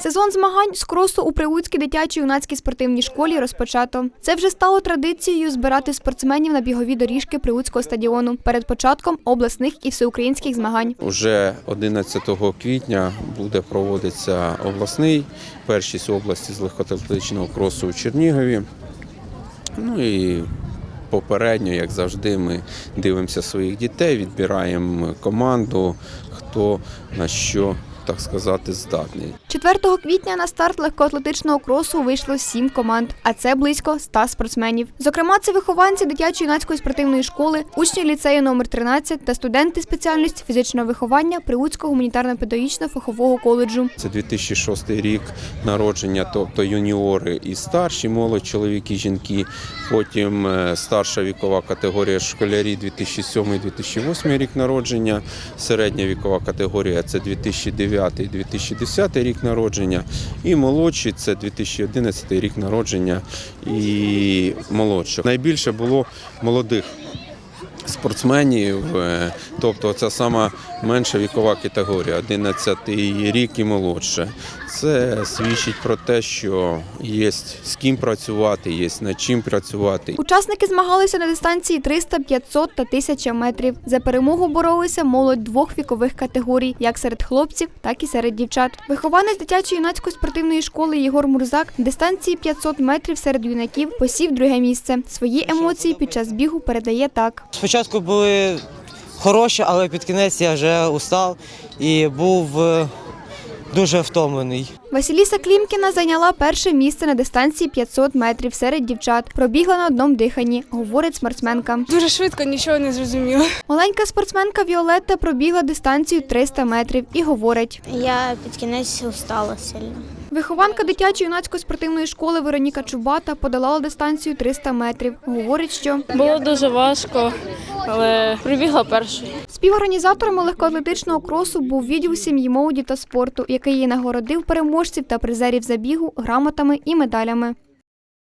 Сезон змагань з кросу у Прилуцькій дитячій юнацькій спортивній школі розпочато. Це вже стало традицією збирати спортсменів на бігові доріжки Прилуцького стадіону перед початком обласних і всеукраїнських змагань. Уже 11 квітня буде проводитися обласний першість області з легкоатлетичного кросу у Чернігові. Ну і попередньо, як завжди, ми дивимося своїх дітей, відбираємо команду, хто на що, так сказати, здатний. 4 квітня на старт легкоатлетичного кросу вийшло сім команд, а це близько 100 спортсменів. Зокрема, це вихованці дитячої юнацької спортивної школи, учні ліцею номер 13 та студенти спеціальності фізичного виховання Прилуцького гуманітарно-педагогічного фахового коледжу. Це 2006 рік народження, тобто юніори і старші, молодь, чоловіки, жінки. Потім е, старша вікова категорія школярі 2007-2008 рік народження. Середня вікова категорія це 2009-2010 рік народження. І молодші це 2011 рік народження і молодших. Найбільше було молодих спортсменів, е, тобто це сама менша вікова категорія, 11 рік і молодше. Це свідчить про те, що є з ким працювати, є над чим працювати. Учасники змагалися на дистанції 300, 500 та 1000 метрів. За перемогу боролися молодь двох вікових категорій, як серед хлопців, так і серед дівчат. Вихованець дитячої юнацької спортивної школи Єгор Мурзак дистанції 500 метрів серед юнаків посів друге місце. Свої емоції під час бігу передає так. Спочатку були хороші, але під кінець я вже устав і був е, дуже втомлений. Василіса Клімкіна зайняла перше місце на дистанції 500 метрів серед дівчат. Пробігла на одному диханні, говорить спортсменка. Дуже швидко нічого не зрозуміло. Маленька спортсменка Віолетта пробігла дистанцію 300 метрів і говорить. Я під кінець устала сильно. Вихованка дитячої юнацької спортивної школи Вероніка Чубата подолала дистанцію 300 метрів. Говорить, що Було дуже важко, але прибігла першою. співорганізаторами легкоатлетичного кросу був відділ сім'ї молоді та спорту, який її нагородив переможців та призерів забігу грамотами і медалями.